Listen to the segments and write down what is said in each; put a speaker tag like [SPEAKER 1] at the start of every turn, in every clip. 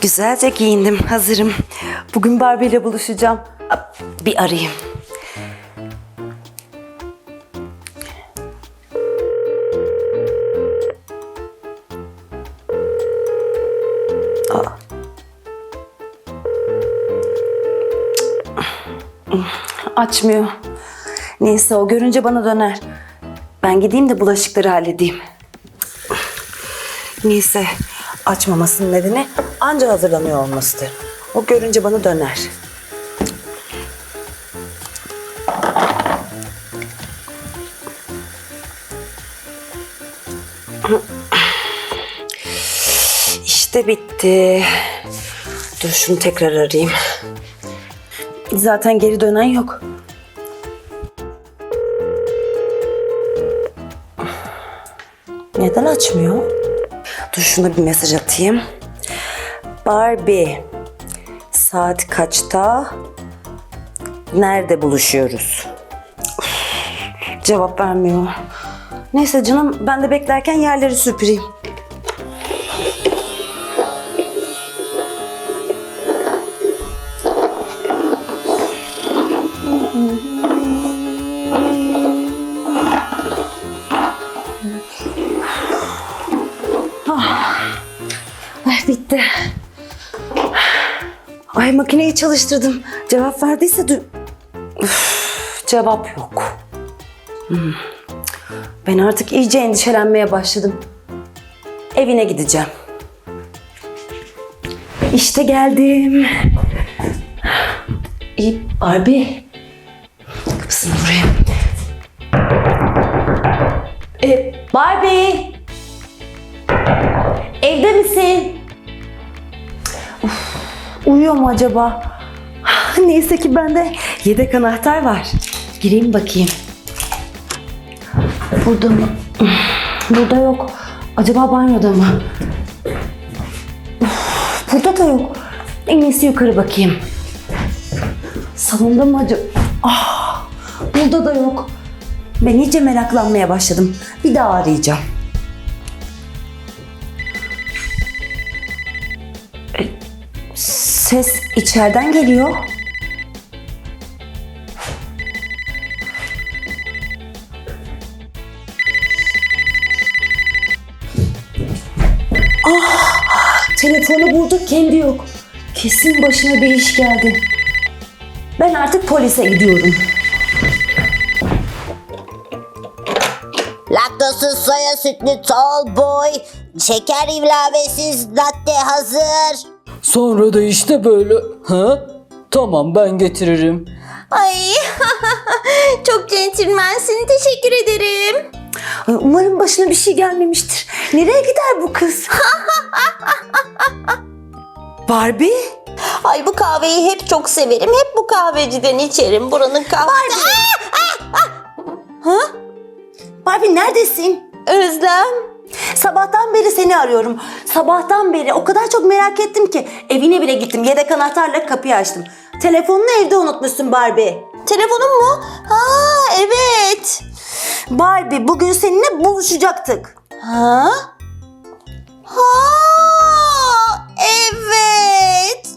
[SPEAKER 1] Güzelce giyindim, hazırım. Bugün Barbie ile buluşacağım. Bir arayayım. Açmıyor. Neyse o görünce bana döner. Ben gideyim de bulaşıkları halledeyim. Neyse açmamasının nedeni anca hazırlanıyor olmasıdır. O görünce bana döner. İşte bitti. Dur şunu tekrar arayayım. Zaten geri dönen yok. Neden açmıyor? Dur bir mesaj atayım. Barbie, saat kaçta? Nerede buluşuyoruz? Üf, Cevap vermiyor. Neyse canım ben de beklerken yerleri süpüreyim. Ay bitti. Ay makineyi çalıştırdım. Cevap verdiyse du... Üf, cevap yok. Hmm. Ben artık iyice endişelenmeye başladım. Evine gideceğim. İşte geldim. İyi Barbie. Kapısını vurayım. E, Barbie. Evde misin? Uf, uyuyor mu acaba? Neyse ki bende yedek anahtar var. Gireyim bakayım. Burada mı? Burada yok. Acaba banyoda mı? Uf, burada da yok. En iyisi yukarı bakayım. Salonda mı acaba? Ah, burada da yok. Ben iyice meraklanmaya başladım. Bir daha arayacağım. Ses içeriden geliyor. Ah, telefonu bulduk kendi yok. Kesin başına bir iş geldi. Ben artık polise gidiyorum.
[SPEAKER 2] Laktozsuz soya sütlü tall boy, şeker ilavesiz latte hazır.
[SPEAKER 3] Sonra da işte böyle. Ha? Tamam ben getiririm.
[SPEAKER 2] Ay çok centilmensin teşekkür ederim.
[SPEAKER 1] Umarım başına bir şey gelmemiştir. Nereye gider bu kız? Barbie?
[SPEAKER 2] Ay bu kahveyi hep çok severim. Hep bu kahveciden içerim. Buranın kahvesi.
[SPEAKER 1] Barbie neredesin?
[SPEAKER 2] Özlem.
[SPEAKER 1] Sabahtan beri seni arıyorum. Sabahtan beri o kadar çok merak ettim ki evine bile gittim. Yedek anahtarla kapıyı açtım. Telefonunu evde unutmuşsun Barbie.
[SPEAKER 2] Telefonum mu? Ha evet.
[SPEAKER 1] Barbie bugün seninle buluşacaktık.
[SPEAKER 2] Ha? Ha evet.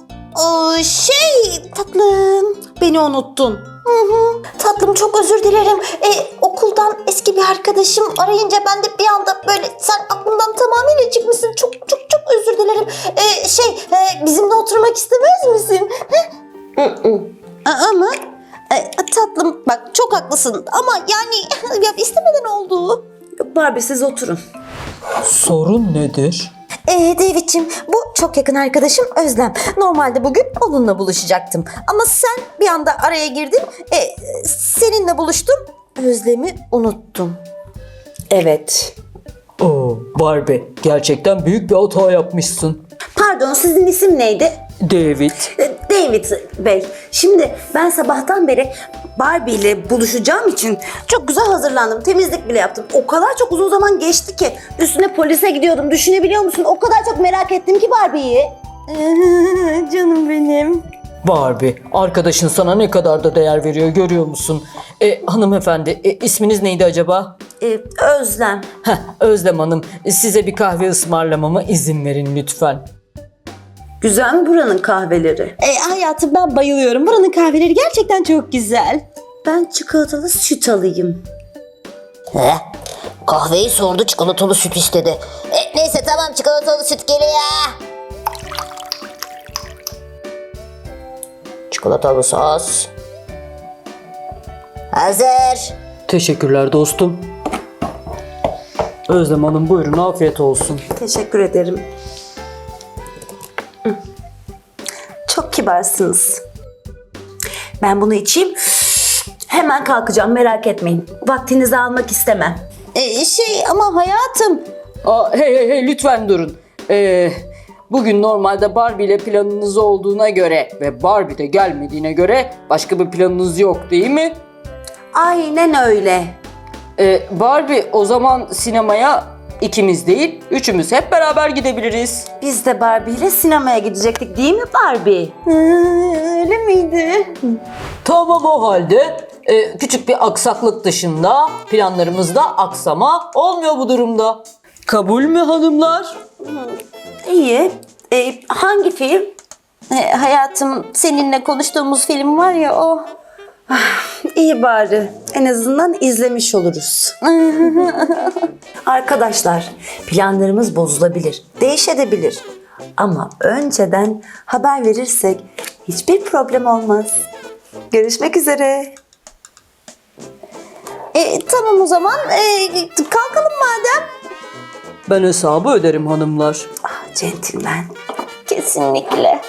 [SPEAKER 2] O şey
[SPEAKER 1] Tatlım beni unuttun.
[SPEAKER 2] Hı hı. Tatlım çok özür dilerim. E, okuldan eski bir arkadaşım arayınca ben de bir anda böyle sen aklımdan tamamıyla çıkmışsın. Çok çok çok özür dilerim. E, şey e, bizimle oturmak istemez misin? Aa mı? E, tatlım bak çok haklısın ama yani ya istemeden oldu.
[SPEAKER 1] Barbie siz oturun.
[SPEAKER 3] Sorun nedir?
[SPEAKER 2] Ee, David'ciğim bu çok yakın arkadaşım Özlem. Normalde bugün onunla buluşacaktım. Ama sen bir anda araya girdin. E, seninle buluştum. Özlem'i unuttum.
[SPEAKER 1] Evet.
[SPEAKER 3] Oo Barbie gerçekten büyük bir hata yapmışsın.
[SPEAKER 1] Pardon sizin isim neydi?
[SPEAKER 3] David.
[SPEAKER 1] E, David Bey. Şimdi ben sabahtan beri Barbie ile buluşacağım için çok güzel hazırlandım. Temizlik bile yaptım. O kadar çok uzun zaman geçti ki üstüne polise gidiyordum. Düşünebiliyor musun? O kadar çok merak ettim ki Barbie'yi.
[SPEAKER 2] Canım benim.
[SPEAKER 3] Barbie arkadaşın sana ne kadar da değer veriyor görüyor musun? E, hanımefendi e, isminiz neydi acaba?
[SPEAKER 1] E, Özlem.
[SPEAKER 3] Heh, Özlem Hanım size bir kahve ısmarlamama izin verin lütfen.
[SPEAKER 1] Güzel mi buranın kahveleri?
[SPEAKER 2] E, hayatım ben bayılıyorum. Buranın kahveleri gerçekten çok güzel.
[SPEAKER 1] Ben çikolatalı süt alayım.
[SPEAKER 2] He? Kahveyi sordu çikolatalı süt istedi. E, neyse tamam çikolatalı süt geliyor. Çikolatalı sos. Hazır.
[SPEAKER 3] Teşekkürler dostum. Özlem Hanım buyurun afiyet olsun.
[SPEAKER 1] Teşekkür ederim. Çok kibarsınız. Ben bunu içeyim. Hemen kalkacağım merak etmeyin. Vaktinizi almak istemem.
[SPEAKER 2] E, şey ama hayatım.
[SPEAKER 3] Aa, hey hey hey lütfen durun. Ee, bugün normalde Barbie ile planınız olduğuna göre ve Barbie de gelmediğine göre başka bir planınız yok değil mi?
[SPEAKER 1] Aynen öyle.
[SPEAKER 3] Ee, Barbie o zaman sinemaya ikimiz değil üçümüz hep beraber gidebiliriz.
[SPEAKER 1] Biz de Barbie ile sinemaya gidecektik değil mi Barbie?
[SPEAKER 2] öyle miydi?
[SPEAKER 3] Tamam o halde. Ee, küçük bir aksaklık dışında planlarımızda aksama olmuyor bu durumda. Kabul mü hanımlar?
[SPEAKER 1] İyi. E, hangi film?
[SPEAKER 2] E, hayatım seninle konuştuğumuz film var ya o.
[SPEAKER 1] İyi bari. En azından izlemiş oluruz. Arkadaşlar, planlarımız bozulabilir, değişebilir. Ama önceden haber verirsek hiçbir problem olmaz. Görüşmek üzere.
[SPEAKER 2] E, tamam o zaman e, kalkalım madem.
[SPEAKER 3] Ben hesabı öderim hanımlar.
[SPEAKER 1] Ah, centilmen.
[SPEAKER 2] Kesinlikle.